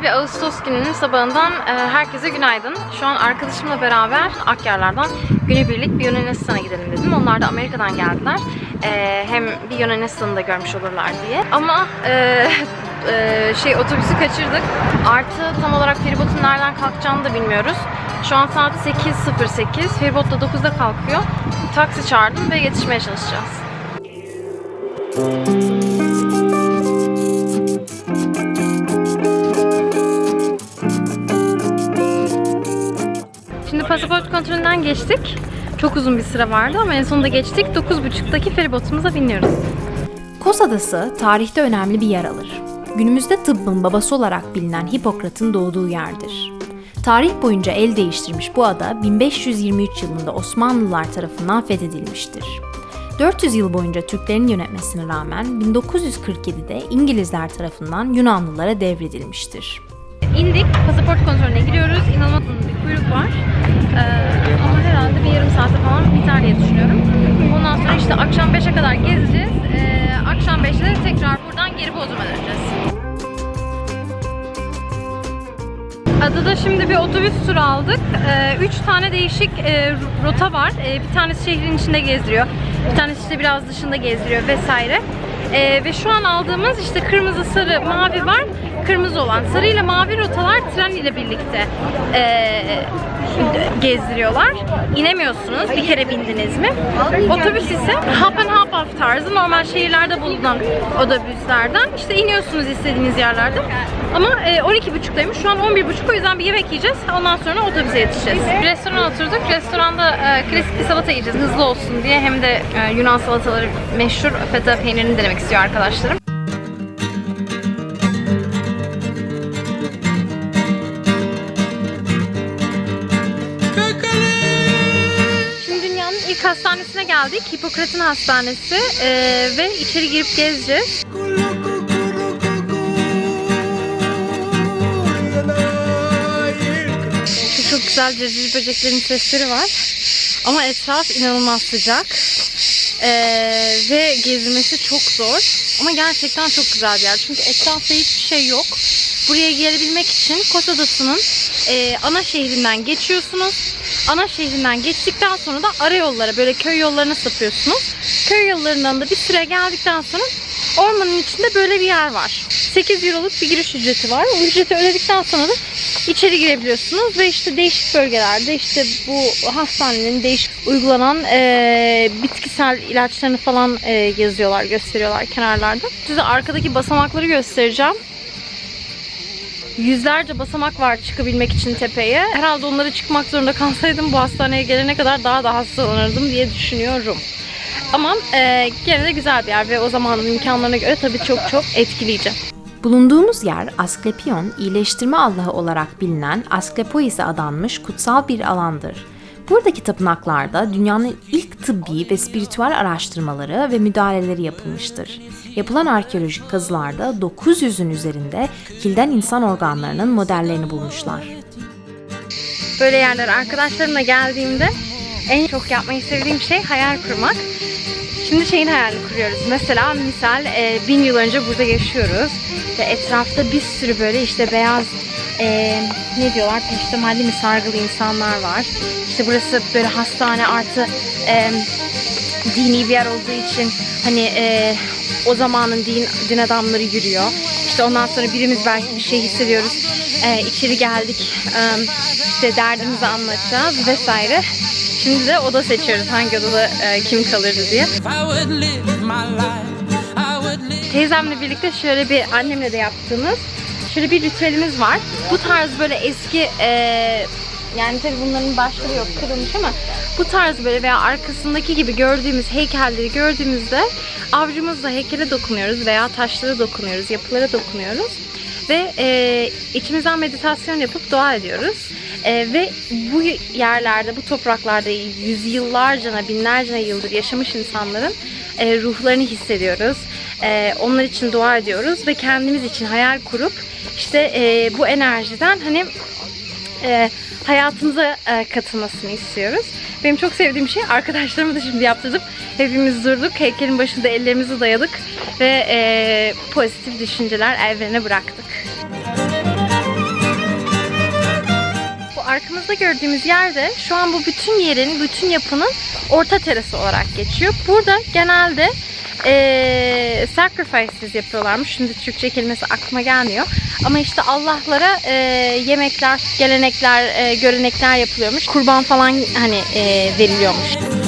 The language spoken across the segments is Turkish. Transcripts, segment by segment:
Güzel bir Ağustos gününün sabahından e, herkese günaydın. Şu an arkadaşımla beraber Akyarlar'dan günübirlik bir Yunanistan'a gidelim dedim. Onlar da Amerika'dan geldiler. E, hem bir Yunanistan'ı da görmüş olurlar diye. Ama e, e, şey otobüsü kaçırdık. Artı tam olarak feribotun nereden kalkacağını da bilmiyoruz. Şu an saat 8.08. Feribot da 9'da kalkıyor. Taksi çağırdım ve yetişmeye çalışacağız. Kontrolünden geçtik. Çok uzun bir sıra vardı ama en sonunda geçtik. 9.30'daki feribotumuza biniyoruz. Kos Adası tarihte önemli bir yer alır. Günümüzde tıbbın babası olarak bilinen Hipokrat'ın doğduğu yerdir. Tarih boyunca el değiştirmiş bu ada 1523 yılında Osmanlılar tarafından fethedilmiştir. 400 yıl boyunca Türklerin yönetmesine rağmen 1947'de İngilizler tarafından Yunanlılara devredilmiştir. İndik, pasaport kontrolüne giriyoruz. İnanılmaz bir kuyruk var. Ee, ama herhalde bir yarım saate falan biter diye düşünüyorum. Ondan sonra işte akşam 5'e kadar gezeceğiz. Ee, akşam 5'te de tekrar buradan geri Bodrum'a döneceğiz. Adada şimdi bir otobüs turu aldık. Ee, üç tane değişik e, rota var. Bir tanesi şehrin içinde gezdiriyor. Bir tanesi işte biraz dışında gezdiriyor vesaire. Ee, ve şu an aldığımız işte kırmızı, sarı, mavi var. Kırmızı olan sarı ile mavi rotalar tren ile birlikte e, gezdiriyorlar. İnemiyorsunuz. Bir kere bindiniz mi? Otobüs ise hop and hop off tarzı normal şehirlerde bulunan otobüslerden. İşte iniyorsunuz istediğiniz yerlerde. Ama e, 12.30'daymış. Şu an 11.30 o yüzden bir yemek yiyeceğiz. Ondan sonra otobüse yetişeceğiz. Restorana oturduk. Restoranda e, klasik bir salata yiyeceğiz. Hızlı olsun diye. Hem de e, Yunan salataları meşhur feta peynirini denemek istiyor arkadaşlarım. Hastanesine geldik. Hipokrat'ın hastanesi. Ee, ve içeri girip gezeceğiz. Şu çok güzel cezir böceklerin sesleri var. Ama etraf inanılmaz sıcak. Ee, ve gezmesi çok zor. Ama gerçekten çok güzel bir yer. Çünkü etrafta hiçbir şey yok. Buraya gelebilmek için Kos Adası'nın e, ana şehrinden geçiyorsunuz. Ana şehrinden geçtikten sonra da ara yollara böyle köy yollarına sapıyorsunuz. Köy yollarından da bir süre geldikten sonra ormanın içinde böyle bir yer var. 8 euroluk bir giriş ücreti var. O ücreti ödedikten sonra da içeri girebiliyorsunuz ve işte değişik bölgelerde işte bu hastanenin değişik uygulanan e, bitkisel ilaçlarını falan e, yazıyorlar, gösteriyorlar kenarlarda. Size arkadaki basamakları göstereceğim. Yüzlerce basamak var çıkabilmek için tepeye. Herhalde onları çıkmak zorunda kalsaydım bu hastaneye gelene kadar daha da hastalanırdım diye düşünüyorum. Ama e, gene de güzel bir yer ve o zamanın imkanlarına göre tabii çok çok etkileyici. Bulunduğumuz yer Asklepion, iyileştirme allahı olarak bilinen Asklepois'e adanmış kutsal bir alandır. Buradaki tapınaklarda dünyanın ilk tıbbi ve spiritüel araştırmaları ve müdahaleleri yapılmıştır. Yapılan arkeolojik kazılarda 900'ün üzerinde kilden insan organlarının modellerini bulmuşlar. Böyle yerlere arkadaşlarımla geldiğimde en çok yapmayı sevdiğim şey hayal kurmak. Şimdi şeyin hayalini kuruyoruz. Mesela misal e, bin yıl önce burada yaşıyoruz. Ve etrafta bir sürü böyle işte beyaz e, ne diyorlar peştemalli mi sargılı insanlar var. İşte burası böyle hastane artı e, dini bir yer olduğu için hani e, o zamanın din, din adamları yürüyor. İşte ondan sonra birimiz belki bir şey hissediyoruz. E, içeri geldik. E, işte derdimizi anlatacağız vesaire. Şimdi de oda seçiyoruz hangi odada e, kim kalırdı diye. Teyzemle birlikte şöyle bir annemle de yaptığımız şöyle bir ritüelimiz var. Bu tarz böyle eski e, yani tabii bunların başları yok kırılmış ama bu tarz böyle veya arkasındaki gibi gördüğümüz heykelleri gördüğümüzde avcumuzla heykele dokunuyoruz veya taşlara dokunuyoruz, yapılara dokunuyoruz ve e, içimizden meditasyon yapıp dua ediyoruz. E, ve bu yerlerde, bu topraklarda yüzyıllarca, binlerce yıldır yaşamış insanların e, ruhlarını hissediyoruz. E, onlar için dua ediyoruz ve kendimiz için hayal kurup işte e, bu enerjiden hani e, hayatımıza e, katılmasını istiyoruz. Benim çok sevdiğim şey arkadaşlarımı da şimdi yaptırdım. Hepimiz durduk, heykelin başında ellerimizi dayadık ve e, pozitif düşünceler evrene bıraktık. Arkamızda gördüğümüz yerde şu an bu bütün yerin, bütün yapının orta terası olarak geçiyor. Burada genelde eee sacrifices yapıyorlarmış. Şimdi Türkçe kelimesi aklıma gelmiyor. Ama işte Allah'lara eee, yemekler, gelenekler, eee, görenekler yapılıyormuş. Kurban falan hani eee, veriliyormuş.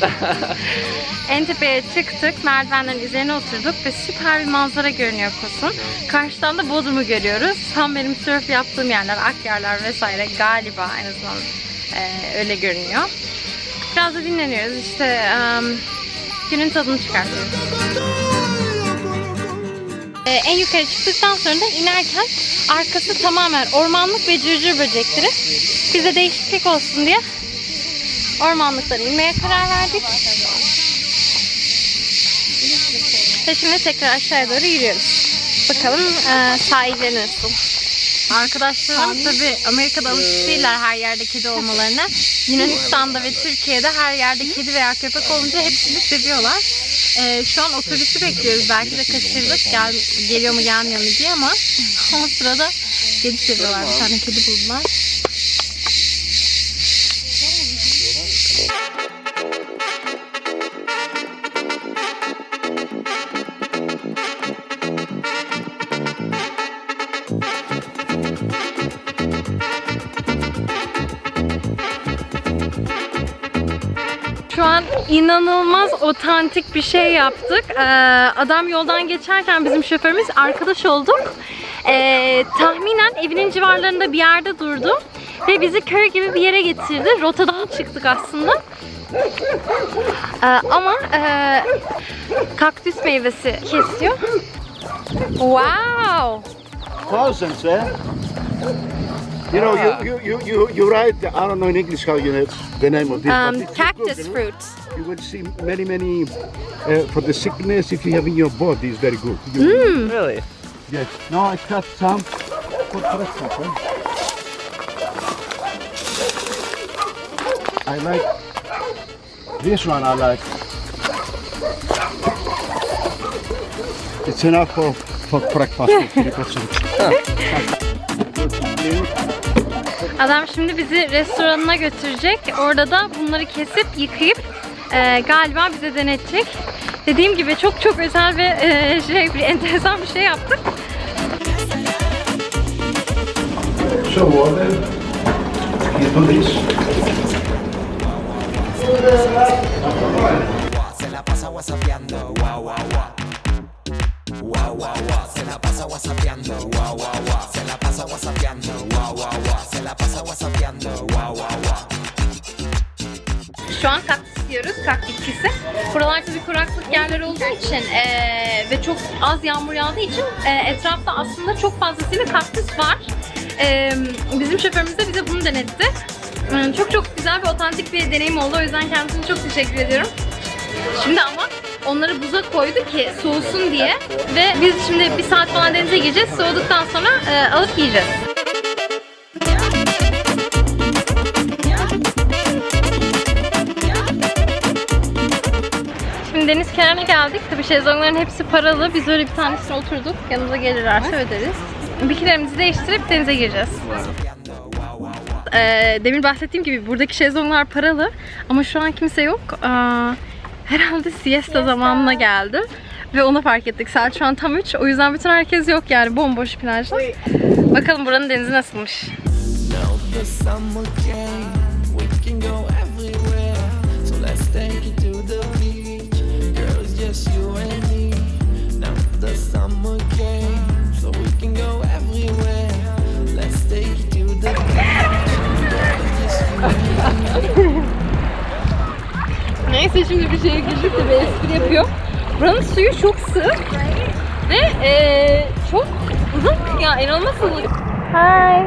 en tepeye çıktık. Merdivenlerin üzerine oturduk ve süper bir manzara görünüyor Kosun. Karşıdan da Bodrum'u görüyoruz. Tam benim sörf yaptığım yerler, Akyarlar vesaire galiba en azından eee, öyle görünüyor. Biraz da dinleniyoruz. İşte em, günün tadını çıkartıyoruz. Ee, en yukarı çıktıktan sonra da inerken arkası tamamen ormanlık ve cırcır böcekleri. Biz de değişiklik olsun diye ormanlıktan inmeye karar verdik. Ve şimdi tekrar aşağıya doğru yürüyoruz. Bakalım e, sahilleri nasıl? Arkadaşlarım tabi Amerika'da alışık değiller her yerde kedi olmalarına. Yunanistan'da ve Türkiye'de her yerde kedi veya köpek olunca hepsini seviyorlar. E, şu an otobüsü bekliyoruz. Belki de kaçırdık. Gel, geliyor mu gelmiyor mu diye ama o sırada kedi seviyorlar. Bir tane kedi buldular. Şu an inanılmaz otantik bir şey yaptık. Ee, adam yoldan geçerken bizim şoförümüz arkadaş olduk. Ee, tahminen evinin civarlarında bir yerde durdu. Ve bizi köy gibi bir yere getirdi. Rotadan çıktık aslında. Ee, ama e, kaktüs meyvesi kesiyor. Wow! thousands, eh? You know, you, you, you, you, you write, I don't know in English how you know the name of this. but Um, if you cactus Google, fruit. You will see many, many, uh, for the sickness if you have in your body is very good. You, Really? Yes. Now I cut some for breakfast. Eh? I like this one. I like. It's enough for for breakfast. because it's- Adam şimdi bizi restoranına götürecek. Orada da bunları kesip yıkayıp e, galiba bize denetecek. Dediğim gibi çok çok özel ve e, şey bir enteresan bir şey yaptık. So water. You do this. Se la pasa whatsappeando. Guau, guau, guau. Se la pasa whatsappeando, guau, guau, guau. Se la pasa whatsappeando, guau, guau, guau. Se la pasa whatsappeando, guau, guau, guau. Şu an kaktüs yiyoruz, kak bitkisi. Buralar tabii kuraklık yerler olduğu için eee, ve çok az yağmur yağdığı için eee, etrafta aslında çok fazlasıyla kaktüs var. Eee, bizim şoförümüz de bize bunu denetti. Hmm, Çok çok güzel ve otantik bir deneyim oldu. O yüzden kendisine çok teşekkür ediyorum. Şimdi ama onları buza koyduk ki soğusun diye ve biz şimdi bir saat falan denize gireceğiz. Soğuduktan sonra eee, alıp yiyeceğiz. Şimdi deniz kenarına geldik. Tabii şezlongların hepsi paralı. Biz öyle bir tanesine oturduk. Yanımıza gelirlerse öderiz. Bikilerimizi değiştirip denize gireceğiz. Ee, demin bahsettiğim gibi buradaki şezlonglar paralı. Ama şu an kimse yok. Aa, herhalde siesta zamanına geldi. Ve onu fark ettik. Saat şu an tam 3. O yüzden bütün herkes yok yani. Bomboş plajda. Bakalım buranın denizi nasılmış. Neyse şimdi bir şeye girdik de bir espri yapıyor. Buranın suyu çok sığ ve eee, çok ılık ya inanılmaz ılık. Hi.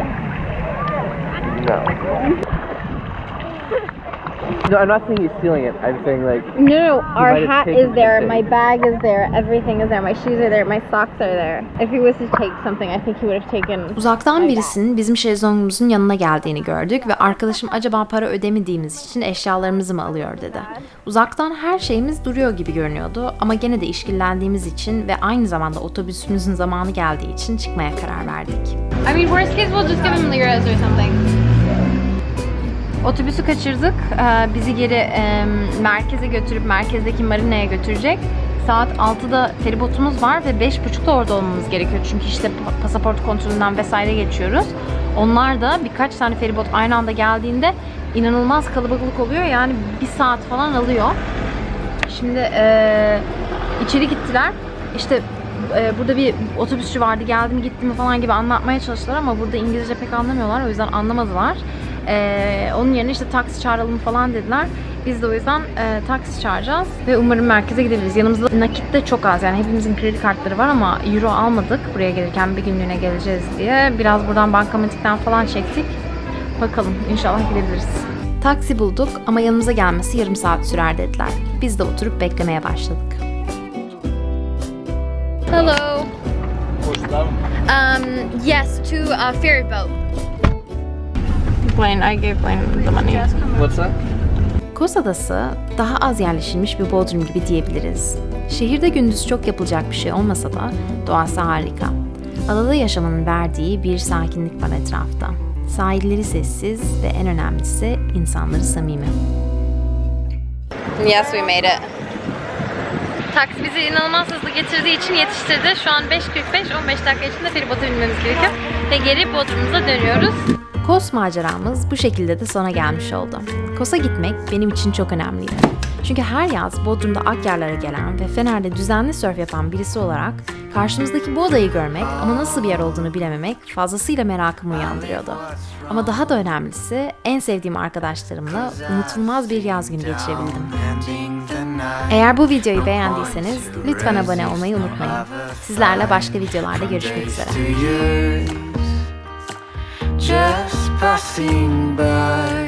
No, I'm not saying he's stealing it. I'm saying like No, no, our hat is there, my bag is there, everything is there, my shoes are there, my socks are there. If he was to take something, I think he would have taken. Uzaktan birisinin bizim şezlongumuzun yanına geldiğini gördük ve arkadaşım acaba para ödemediğimiz için eşyalarımızı mı alıyor dedi. Uzaktan her şeyimiz duruyor gibi görünüyordu ama gene de işkillendiğimiz için ve aynı zamanda otobüsümüzün zamanı geldiği için çıkmaya karar verdik. I mean, worst case, we'll just give him liras or something. Otobüsü kaçırdık. Ee, bizi geri e, merkeze götürüp merkezdeki marinaya götürecek. Saat 6'da feribotumuz var ve 5.30'da orada olmamız gerekiyor. Çünkü işte pa- pasaport kontrolünden vesaire geçiyoruz. Onlar da birkaç tane feribot aynı anda geldiğinde inanılmaz kalabalık oluyor. Yani bir saat falan alıyor. Şimdi eee, içeri gittiler. İşte eee, burada bir otobüsçü vardı geldi mi gitti mi falan gibi anlatmaya çalıştılar ama burada İngilizce pek anlamıyorlar o yüzden anlamadılar. Eee, onun yerine işte taksi çağıralım falan dediler. Biz de o yüzden eee, taksi çağıracağız ve umarım merkeze gidebiliriz. Yanımızda nakit de çok az yani hepimizin kredi kartları var ama euro almadık buraya gelirken bir günlüğüne geleceğiz diye. Biraz buradan bankamatikten falan çektik. Bakalım inşallah gidebiliriz. Taksi bulduk ama yanımıza gelmesi yarım saat sürer dediler. Biz de oturup beklemeye başladık. Hello. Um, yes, to a ferry boat. Blaine, I gave Blaine the money. what's that? Kos Adası daha az yerleşilmiş bir Bodrum gibi diyebiliriz. Şehirde gündüz çok yapılacak bir şey olmasa da doğası harika. Adada yaşamanın verdiği bir sakinlik var etrafta. Sahilleri sessiz ve en önemlisi insanları samimi. Yes, we made it. Taksi bizi inanılmaz hızlı getirdiği için yetiştirdi. Şu an 5.45, 15 dakika içinde feribota binmemiz gerekiyor. Ve geri Bodrum'umuza dönüyoruz. Kos maceramız bu şekilde de sona gelmiş oldu. Kos'a gitmek benim için çok önemliydi. Çünkü her yaz Bodrum'da Akyarlara gelen ve Fener'de düzenli sörf yapan birisi olarak karşımızdaki bu adayı görmek ama nasıl bir yer olduğunu bilememek fazlasıyla merakımı uyandırıyordu. Ama daha da önemlisi en sevdiğim arkadaşlarımla unutulmaz bir yaz günü geçirebildim. Eğer bu videoyu beğendiyseniz lütfen abone olmayı unutmayın. Sizlerle başka videolarda görüşmek üzere. Just passing by.